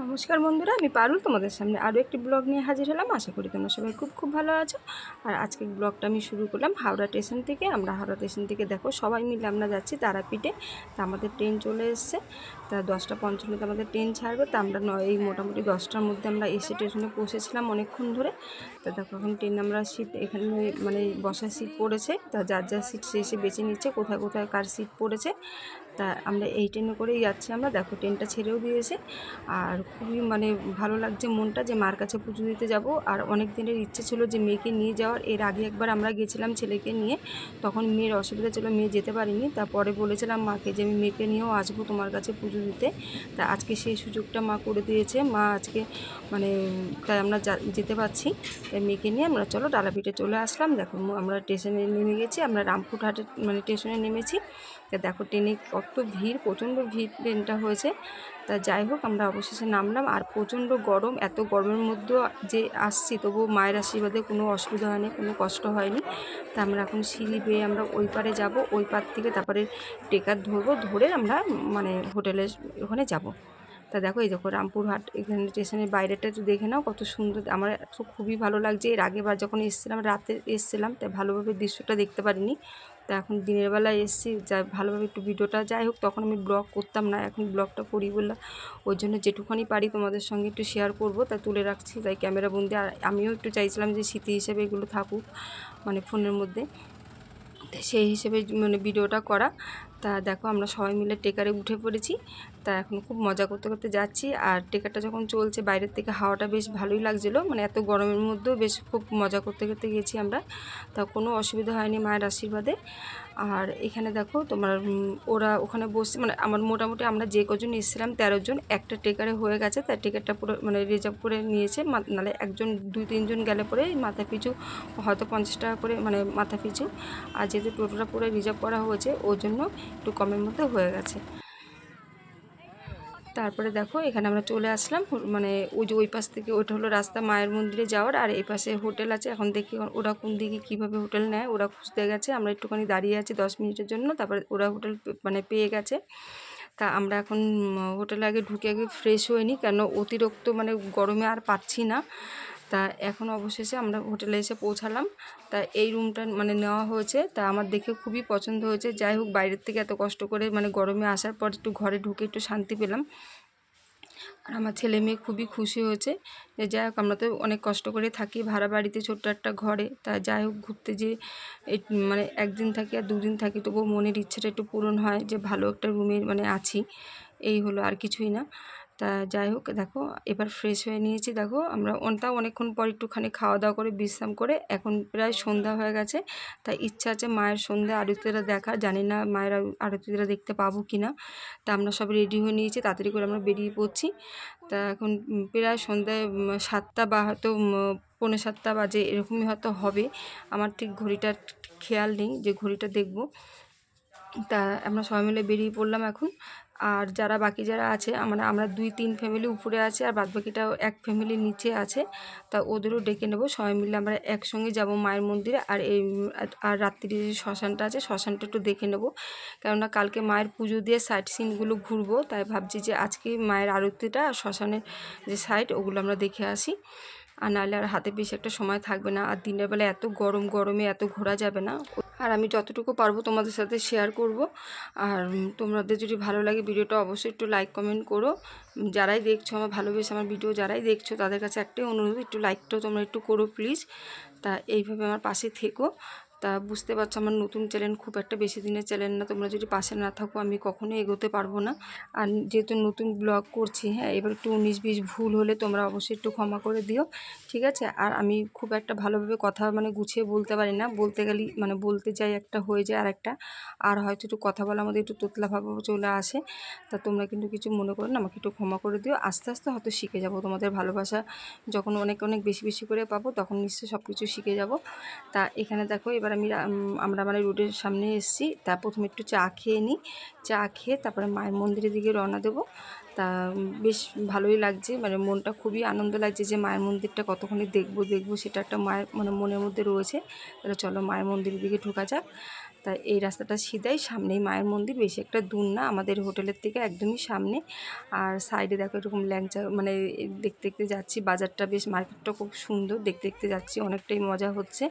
নমস্কার বন্ধুরা, আমি পারুল তোমাদের সামনে আরও একটি ব্লগ নিয়ে হাজির হলাম। আশা করি তোমরা সবাই খুব খুব ভালো আছো। আর আজকে ব্লগটা আমি শুরু করলাম হাওড়া স্টেশন থেকে। আমরা হাওড়া স্টেশন থেকে দেখো সবাই মিলে আমরা যাচ্ছি তারাপীঠে। তা আমাদের ট্রেন চলে এসছে। তা দশটা পঞ্চান্নতে আমাদের ট্রেন ছাড়বে, তা আমরা এই মোটামুটি দশটার মধ্যে আমরা এসে স্টেশনে পৌঁছেছিলাম অনেকক্ষণ ধরে। তা দেখো, এখন ট্রেন আমরা সিট এখানে মানে বসার সিট পড়েছে, তা যার যার সিট সে এসে বেছে নিচ্ছে, কোথায় কোথায় কার সিট পড়েছে। তা আমরা এই ট্রেনে করেই যাচ্ছি আমরা, দেখো ট্রেনটা ছেড়েও দিয়েছে। আর খুবই মানে ভালো লাগছে মনটা যে মার কাছে পুজো দিতে যাব। আর অনেক দিনের ইচ্ছে ছিল যে মেয়েকে নিয়ে যাওয়ার, এর আগে একবার আমরা গেছিলাম ছেলেকে নিয়ে। তখন মেয়ের অসুবিধা ছিল, মেয়ে যেতে পারিনি। তারপরে বলেছিলাম মাকে যে আমি মেয়েকে নিয়েও আসব, তোমার কাছে পুজো দিতে। তা আজকে সেই সুযোগটা মা করে দিয়েছে। মা আজকে মানে তাই আমরা যেতে পারছি। তাই মেয়েকে নিয়ে আমরা চলো ডালাপিঠে চলে আসলাম। দেখো আমরা স্টেশনে নেমে গেছি। আমরা রামপুরহাটে মানে স্টেশনে নেমেছি। তা দেখো ট্রেনে কত ভিড়, প্রচণ্ড ভিড় ট্রেনটা হয়েছে। তা যাই হোক আমরা অবশেষে নামলাম। আর প্রচণ্ড গরম, এত গরমের মধ্যেও যে আসছি তবু মায়ের আশীর্বাদে কোনো অসুবিধা হয়নি, কোনো কষ্ট হয়নি। তা আমরা এখন সিঁড়ি আমরা ওই পারে যাব, ওই পার থেকে তারপরে টেকার ধরবো, ধরে আমরা মানে হোটেলের ওখানে যাব। তা দেখো এই দেখো রামপুরহাট, এখানে স্টেশনের বাইরেটা একটু দেখে নাও কত সুন্দর। আমার তো খুবই ভালো লাগছে। এর আগেবার যখন এসেছিলাম, রাতে এসেছিলাম তাই ভালোভাবে দৃশ্যটা দেখতে পারিনি। তা এখন দিনের বেলায় এসেছি, যা ভালোভাবে একটু ভিডিওটা যাই হোক, তখন আমি ব্লগ করতাম না, এখন ব্লগটা করি বললাম ওই জন্য যেটুখানি পারি তোমাদের সঙ্গে একটু শেয়ার করব। তা তুলে রাখছি, তাই ক্যামেরা বন্দি। আর আমিও একটু চাইছিলাম যে স্মৃতি হিসেবে এগুলো থাকুক মানে ফোনের মধ্যে। সেই হিসেবে মানে ভিডিওটা করা। তা দেখো আমরা সবাই মিলে টেকারে উঠে পড়েছি। তা এখন খুব মজা করতে করতে যাচ্ছি। আর টেকারটা যখন চলছে বাইরের থেকে হাওয়াটা বেশ ভালোই লাগছিল। মানে এত গরমের মধ্যেও বেশ খুব মজা করতে করতে গেছি আমরা। তা কোনো অসুবিধা হয়নি মায়ের আশীর্বাদে। আর এখানে দেখো তোমার ওরা ওখানে বসে মানে আমার মোটামুটি আমরা যে কজন এসেছিলাম তেরো জন, একটা টেকারে হয়ে গেছে তার টিকিটটা পুরো মানে রিজার্ভ করে নিয়েছে নাহলে একজন, দুই তিনজন গেলে পরে মাথা পিছু, হয়তো পঞ্চাশ টাকা করে মানে মাথা পিছু, আর যেহেতু টোটোটা পুরো রিজার্ভ করা হয়েছে, ওর জন্য একটু কমের মধ্যে হয়ে গেছে। তারপরে দেখো, এখানে আমরা চলে আসলাম। মানে ওই যে ওই পাশ থেকে ওটা হলো রাস্তা মায়ের মন্দিরে যাওয়ার। আর এই পাশে হোটেল আছে। এখন দেখি ওরা কোন দিকে কীভাবে হোটেল নেয়। ওরা খুঁজতে গেছে। আমরা একটুখানি দাঁড়িয়ে আছি দশ মিনিটের জন্য। তারপরে ওরা হোটেল মানে পেয়ে গেছে। তা আমরা এখন হোটেলে আগে ঢুকে আগে ফ্রেশ হয়ে নিই কেন অতিরিক্ত মানে গরমে আর পাচ্ছি না। তা এখন অবশেষে আমরা হোটেলে এসে পৌঁছালাম। তা এই রুমটা মানে নেওয়া হয়েছে। তা আমার দেখে খুবই পছন্দ হয়েছে। যাই হোক, বাইরের থেকে এত কষ্ট করে মানে গরমে আসার পর একটু ঘরে ঢুকে একটু শান্তি পেলাম। আর আমার ছেলে মেয়ে খুবই খুশি হয়েছে। যে যাই হোক, আমরা তো অনেক কষ্ট করে থাকি ভাড়া বাড়িতে ছোট্ট একটা ঘরে। তা যাই হোক, ঘুরতে যে মানে একদিন থাকি আর দুদিন থাকি, তবুও মনের ইচ্ছাটা একটু পূরণ হয় যে ভালো একটা রুমে মানে আছি। এই হলো আর কিছুই না। তা যাই হোক, দেখো, এবার ফ্রেশ হয়ে নিয়েছি। দেখো, আমরা ওনটাও অনেকক্ষণ পর একটুখানি খাওয়া দাওয়া করে বিশ্রাম করে এখন প্রায় সন্ধ্যা হয়ে গেছে। তাই ইচ্ছা আছে মায়ের সন্ধ্যা আরতিটা দেখার জানি না মায়ের আরো- আরতিটা দেখতে পাবো কি না। তা আমরা সব রেডি হয়ে নিয়েছি, তাড়াতাড়ি করে আমরা বেরিয়ে পড়ছি। তা এখন প্রায় সন্ধ্যায় সাতটা বা হয়তো পৌনে সাতটা বাজে, এরকমই হয়তো হবে। আমার ঠিক ঘড়িটার খেয়াল নেই যে ঘড়িটা দেখব। তা আমরা সবাই মিলে বেরিয়ে পড়লাম এখন। আর যারা বাকি যারা আছে আমরা আমরা দুই তিন ফ্যামিলি উপরে আছে আর বাদ বাকিটাও এক ফ্যামিলি নিচে আছে, তা ওদেরও ডেকে নেব। সবাই মিলে আমরা একসঙ্গে যাব মায়ের মন্দিরে আর এই, আর- রাত্রির যে শ্মশানটা আছে, শ্মশানটা একটু দেখে নেব। কেননা কালকে মায়ের পুজো দিয়ে সাইট সিনগুলো ঘুরবো, তাই ভাবছি যে আজকে মায়ের আরতিটা আর শ্মশানের যে সাইড ওগুলো আমরা দেখে আসি। আর নাহলে আর হাতে বেশি একটা সময় থাকবে না। আর দিনের বেলা এত গরম, গরমে এত ঘোরা যাবে না। আর আমি যতটুকু পারব তোমাদের সাথে শেয়ার করব। আর তোমাদের যদি ভালো লাগে ভিডিওটা অবশ্যই একটু লাইক কমেন্ট করো। যারাই দেখছ, আমার ভালোবেসে আমার ভিডিও যারাই দেখছ, তাদের কাছে একটাই অনুরোধ, একটু লাইকটাও তোমরা একটু করো প্লিজ তা এইভাবে আমার পাশে থেকো। তা বুঝতে পারছ, আমার নতুন চ্যানেল খুব একটা বেশি দিনের চ্যানেল না, তোমরা যদি পাশে না থাকো আমি কখনোই এগোতে পারব না। আর যেহেতু নতুন ব্লগ করছি হ্যাঁ এবার একটু উনিশ বিশ ভুল হলে তোমরা অবশ্যই একটু ক্ষমা করে দিও, ঠিক আছে? আর আমি খুব একটা ভালোভাবে কথা মানে গুছিয়ে বলতে পারি না, বলতে গেলে মানে বলতে যাই একটা, হয়ে যায় আর একটা আর হয়তো একটু কথা বলার মধ্যে একটু তোতলা চলে আসে, তা তোমরা কিন্তু কিছু মনে করো না, আমাকে একটু ক্ষমা করে দিও। আস্তে আস্তে হয়তো শিখে যাব তোমাদের ভালোবাসা, যখন অনেক অনেক বেশি বেশি করে পাবো, তখন নিশ্চয়ই সব কিছু শিখে যাব। তা এখানে দেখো, এবার আমি আমরা মানে রোডের সামনে এসেছি। তা প্রথমে একটু চা খেয়ে নিই। চা খেয়ে তারপরে মায়ের মন্দিরের দিকে রওনা দেবো। তা বেশ ভালোই লাগছে। মানে মনটা খুবই আনন্দ লাগছে যে মায়ের মন্দিরটা কতক্ষণে দেখব দেখব সেটা একটা মায়ের মানে মনের মধ্যে রয়েছে। তাহলে চলো মায়ের মন্দিরের দিকে ঢোকা যাক। তা এই রাস্তাটা সিধাই সামনেই মায়ের মন্দির। বেশি একটা দূর না, আমাদের হোটেলের থেকে একদমই সামনে। আর সাইডে দেখো এরকম ল্যাংচা মানে দেখতে দেখতে যাচ্ছি। বাজারটা বেশ মার্কেটটা খুব সুন্দর। দেখতে দেখতে যাচ্ছি, অনেকটাই মজা হচ্ছে।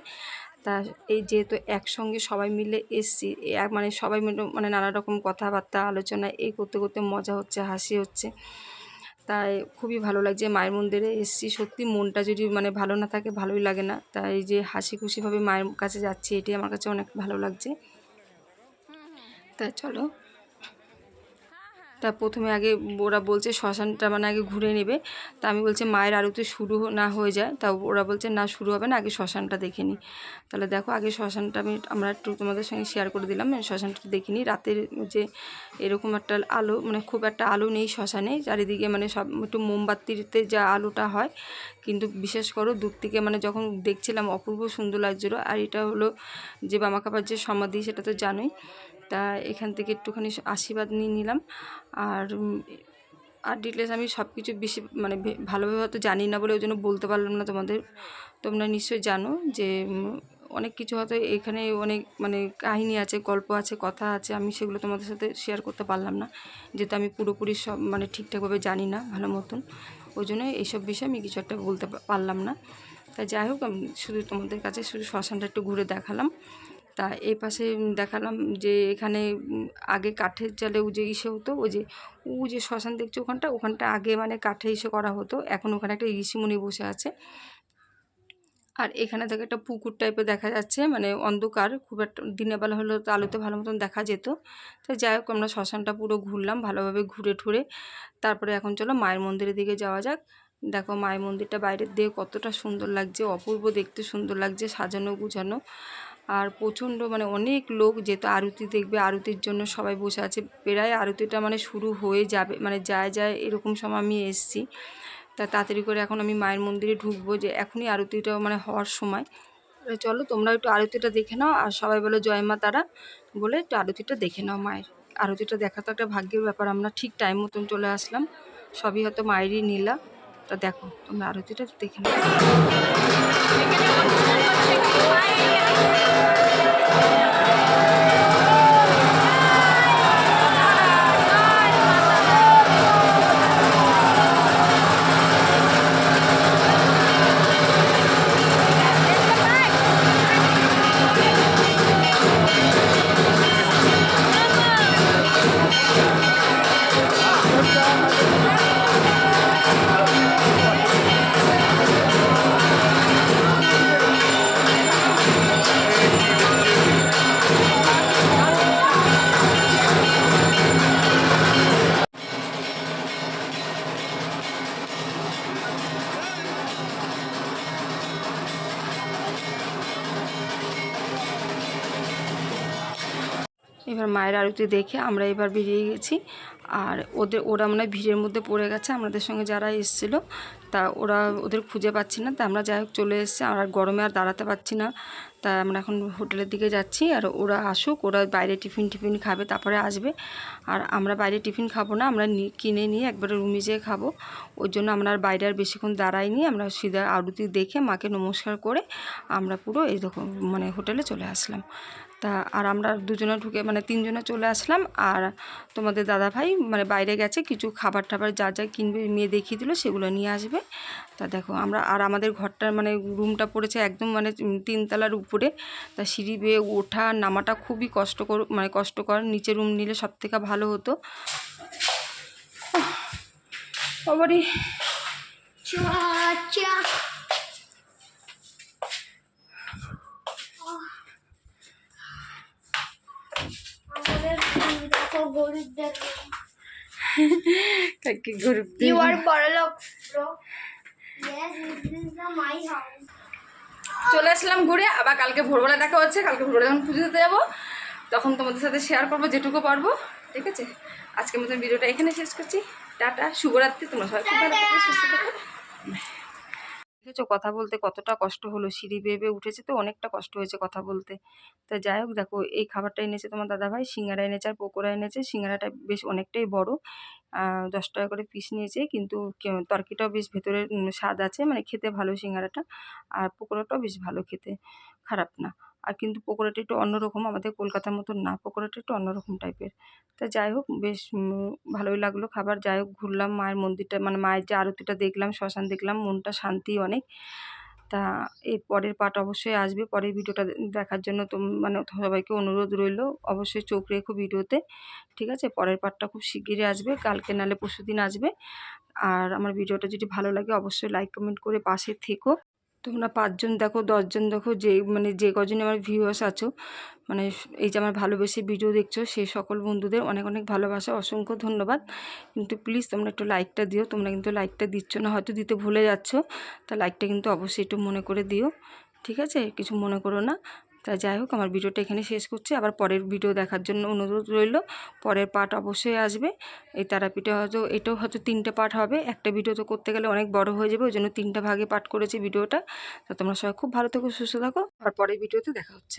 তা এই যেহেতু একসঙ্গে সবাই মিলে এসছি মানে সবাই মিলে মানে নানা রকম কথাবার্তা, আলোচনা, এই করতে করতে মজা হচ্ছে, হাসি হচ্ছে। তাই খুবই ভালো লাগছে মায়ের মন্দিরে এসছি। সত্যি মনটা যদি মানে ভালো না থাকে ভালোই লাগে না। তাই যে হাসি খুশিভাবে মায়ের কাছে যাচ্ছি এটি আমার কাছে অনেক ভালো লাগছে। তা চলো। তা প্রথমে আগে ওরা বলছে শ্মশানটা মানে আগে ঘুরে নেবে। তা আমি বলছি, মায়ের আরতি শুরু না হয়ে যায়। তা ওরা বলছে, না, শুরু হবে না, আগে শ্মশানটা দেখে নিই তাহলে দেখো, আগে শ্মশানটা আমি, আমরা একটু তোমাদের সঙ্গে শেয়ার করে দিলাম আমি শ্মশানটা দেখিনি রাতের যে এরকম একটা আলো মানে খুব একটা আলো নেই শ্মশানে, চারিদিকে মানে সব একটু মোমবাতিতে যা আলোটা হয়। কিন্তু বিশেষ করো, দূর থেকে মানে যখন দেখছিলাম, অপূর্ব সুন্দর লাগছিল। আর এটা হলো যে বামাকাপার যে সমাধি, সেটা তো জানোই। তা এখান থেকে একটুখানি আশীর্বাদ নিয়ে নিলাম। আর আর ডিটেলস আমি সব কিছু বেশি মানে ভালোভাবে হয়তো জানি না বলে ওই জন্য বলতে পারলাম না তোমাদের। তোমরা নিশ্চয়ই জানো যে অনেক কিছু হয়তো এখানে অনেক মানে কাহিনী আছে, গল্প আছে, কথা আছে, আমি সেগুলো তোমাদের সাথে শেয়ার করতে পারলাম না। যেহেতু আমি পুরোপুরি সব মানে ঠিকঠাকভাবে জানি না, ভালো মতন। ওই জন্য এইসব বিষয়ে আমি কিছু একটা বলতে পারলাম না। তা যাই হোক, আমি শুধু তোমাদের কাছে শুধু শ্মশানটা একটু ঘুরে দেখালাম। তা এই পাশে দেখালাম যে এখানে আগে কাঠের জালে যে ইসে হতো, ওই যে ও যে শ্মশান দেখছ ওখানটা ওখানটা আগে মানে কাঠে ইসে করা হতো, এখন ওখানে একটা ঋষিমুনি বসে আছে। আর এখানে থেকে একটা পুকুর টাইপের দেখা যাচ্ছে মানে অন্ধকার, খুব একটা দিনের বেলা হলেও তো আলোতে ভালো মতন দেখা যেত। তো যাই হোক, আমরা শ্মশানটা পুরো ঘুরলাম, ভালোভাবে ঘুরে ঠুরে, তারপরে এখন চলো মায়ের মন্দিরের দিকে যাওয়া যাক। দেখো মায়ের মন্দিরটা বাইরের দিকে কতটা সুন্দর লাগছে, অপূর্ব দেখতে সুন্দর লাগছে, সাজানো গুছানো। আর প্রচণ্ড মানে অনেক লোক যেহেতু আরতি দেখবে, আরতির জন্য সবাই বসে আছে। প্রায় আরতিটা মানে শুরু হয়ে যাবে মানে যায় যায় এরকম সময় আমি এসছি। তা তাড়াতাড়ি করে এখন আমি মায়ের মন্দিরে ঢুকবো যে এখনই আরতিটা মানে হওয়ার সময়। চলো তোমরা একটু আরতিটা দেখে নাও আর সবাই বলো জয় মা তারা বলে একটু আরতিটা দেখে নাও মায়ের। আরতিটা দেখা তো একটা ভাগ্যের ব্যাপার, আমরা ঠিক টাইম মতন চলে আসলাম। সবই হয়তো মায়েরই নীলা। তা দেখো তোমরা আরতিটা দেখে নাও। এবার মায়ের আরতি দেখে আমরা এবার বেরিয়ে গেছি। আর ওদের, ওরা মানে ভিড়ের মধ্যে পড়ে গেছে, আমাদের সঙ্গে যারা এসেছিল, তা ওরা ওদের খুঁজে পাচ্ছি না। তা আমরা যাই হোক চলে এসেছি, আর গরমে আর দাঁড়াতে পারছি না। তা আমরা এখন হোটেলের দিকে যাচ্ছি, আর ওরা আসুক, ওরা বাইরে টিফিন টিফিন খাবে, তারপরে আসবে। আর আমরা বাইরে টিফিন খাব না, আমরা কিনে নিয়ে একবারে রুমে যেয়ে খাব। ওই জন্য আমরা আর বাইরে আর বেশিক্ষণ দাঁড়াইনি, আমরা সিধা আরতি দেখে মাকে নমস্কার করে আমরা পুরো এই মানে হোটেলে চলে আসলাম। তা আর আমরা দুজনে ঢুকে মানে তিনজনে চলে আসলাম আর তোমাদের দাদা ভাই মানে বাইরে গেছে, কিছু খাবার টাবার যা যা কিনবে মেয়ে দেখিয়ে দিল, সেগুলো নিয়ে আসবে। তা দেখো আমরা, আর আমাদের ঘরটার মানে রুমটা পড়েছে একদম মানে তিনতলার উপরে। তা সিঁড়ি বেয়ে ওঠা, নামাটা খুবই কষ্টকর মানে কষ্টকর। নিচে রুম নিলে সব থেকে ভালো হতো। বাবারে। গরিব the my house. চলে আসলাম ঘুরে আবার কালকে ভোরবেলা দেখা হচ্ছে কালকে ভোরবেলা যখন পুজো দিতে যাব তখন তোমাদের সাথে শেয়ার করব যেটুকু পারব ঠিক আছে? আজকের মতন ভিডিওটা এখানে শেষ করছি। টাটা শুভরাত্রি তোমরা সবাই খুব ভালো সুস্থ থেকো। দেখেছ কথা বলতে কতটা কষ্ট হলো। সিঁড়ি বেয়ে উঠেছে তো, অনেকটা কষ্ট হয়েছে কথা বলতে। তো যাই হোক, দেখো, এই খাবারটা এনেছে তোমার দাদাভাই, সিঙ্গারা এনেছে আর পকোড়া এনেছে। সিঙ্গারাটা বেশ অনেকটাই বড় দশ টাকা করে পিস নিয়েছে। কিন্তু তরকিটাও বেশ ভেতরে স্বাদ আছে মানে খেতে ভালো সিঙ্গারাটা। আর পকোড়াটাও বেশ ভালো খেতে, খারাপ না। আর কিন্তু পকোড়াটা একটু অন্যরকম আমাদের কলকাতার মতন না, পকোড়াটা একটু অন্যরকম টাইপের। তা যাই হোক, বেশ ভালোই লাগল খাবার। যাই হোক, ঘুরলাম মায়ের মন্দিরটা মানে মায়ের যে আরতিটা দেখলাম, শ্মশান দেখলাম, মনটা শান্তি অনেক। তা এর পরের পার্ট অবশ্যই আসবে, পরের ভিডিওটা দেখার জন্য তো মানে সবাইকে অনুরোধ রইল। অবশ্যই চোখ রেখো ভিডিওতে, ঠিক আছে? পরের পার্টটা খুব শিগগিরই আসবে, কালকে নালে পরশু দিন আসবে। আর আমার ভিডিওটা যদি ভালো লাগে, অবশ্যই লাইক কমেন্ট করে পাশে থেকো। তোমরা পাঁচজন দেখো, দশজন দেখো, যে মানে যে কজন আমার ভিউয়ার্স আছো মানে এই যে আমার ভালোবেসে ভিডিও দেখছ সেই সকল বন্ধুদের অনেক অনেক ভালোবাসা, অসংখ্য ধন্যবাদ। কিন্তু প্লিজ তোমরা একটু লাইকটা দিও, তোমরা কিন্তু লাইকটা দিচ্ছ না, হয়তো দিতে ভুলে যাচ্ছ, তা লাইকটা কিন্তু অবশ্যই একটু মনে করে দিও, ঠিক আছে? কিছু মনে করো না। তা যাই হোক, আমার ভিডিওটা এখানে শেষ করছি। আবার পরের ভিডিও দেখার জন্য অনুরোধ রইল। পরের পার্ট অবশ্যই আসবে। এই তারাপীঠে হয়তো, এটাও হয়তো তিনটে পার্ট হবে। একটা ভিডিও তো করতে গেলে অনেক বড় হয়ে যাবে। ওই জন্য তিনটা ভাগে পার্ট করেছি ভিডিওটা। তা তোমরা সবাই খুব ভালো থেকো, সুস্থ থাকো। আর পরের ভিডিওতে দেখা হচ্ছে।